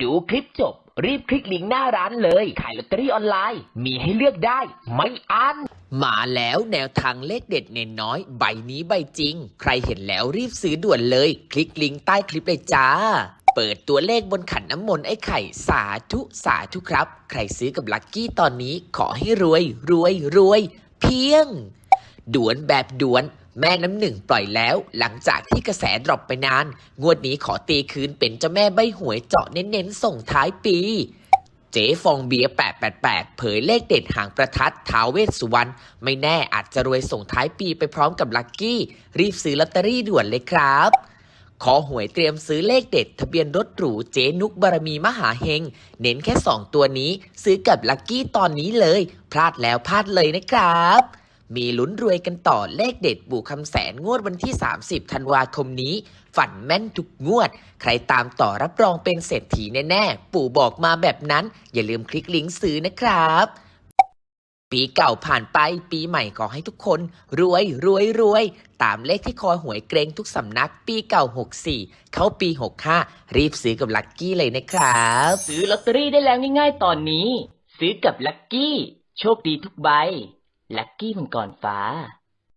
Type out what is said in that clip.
ดูคลิปจบ รีบคลิกลิงก์หน้าร้านเลย ขายลอตเตอรี่ออนไลน์ มีให้เลือกได้ ไม่อัน มาแล้วแนวทางเลขเด็ดเน้นน้อย ใบนี้ใบจริง ใครเห็นแล้วรีบซื้อด่วนเลย คลิกลิงก์ใต้คลิปเลยจ้า เปิดตัวเลขบนขันน้ำมนต์ไอ้ไข่ สาธุสาธุครับ ใครซื้อกับลัคกี้ตอนนี้ขอให้รวย รวยรวย เพียง ด่วนแบบด่วน แม่น้ำหนึ่งปล่อยแล้วหลังจากที่กระแสดรอปไปนาน งวดนี้ขอตีคืนเป็นเจ้าแม่ใบหวยเจาะเน้นๆ ส่งท้ายปี เจ๊ฟองเบียร์888 เผยเลขเด็ดหางประทัดท้าวเวสสุวรรณไม่แน่อาจจะรวยส่งท้ายปีไปพร้อมกับลัคกี้ รีบซื้อลอตเตอรี่ด่วนเลยครับขอหวยเตรียมซื้อเลขเด็ด ทะเบียนรถหรูเจนุกบารมีมหาเฮง เน้นแค่ 2 ตัวนี้ ซื้อกับลัคกี้ตอนนี้เลย พลาดแล้วพลาดเลยนะครับ มีลุ้นรวยกันต่อเลขเด็ดปู่คำแสนงวดวันที่ 30 ธันวาคมนี้ ฝันแม่นทุกงวด ใครตามต่อรับรองเป็นเศรษฐีแน่ๆ ปู่บอกมาแบบนั้น อย่าลืมคลิกลิงก์ซื้อนะครับ ปีเก่าผ่านไปปีใหม่ขอให้ทุกคน รวยรวยรวย ตามเลขที่คอยหวยเกรงทุกสำนักปีเก่า 64 เข้าปี 65 รีบซื้อกับลัคกี้เลยนะครับ ซื้อลอตเตอรี่ได้แล้วง่ายๆ ตอนนี้ ซื้อกับลัคกี้ โชคดีทุกใบ ลัคกี้มังกรฟ้า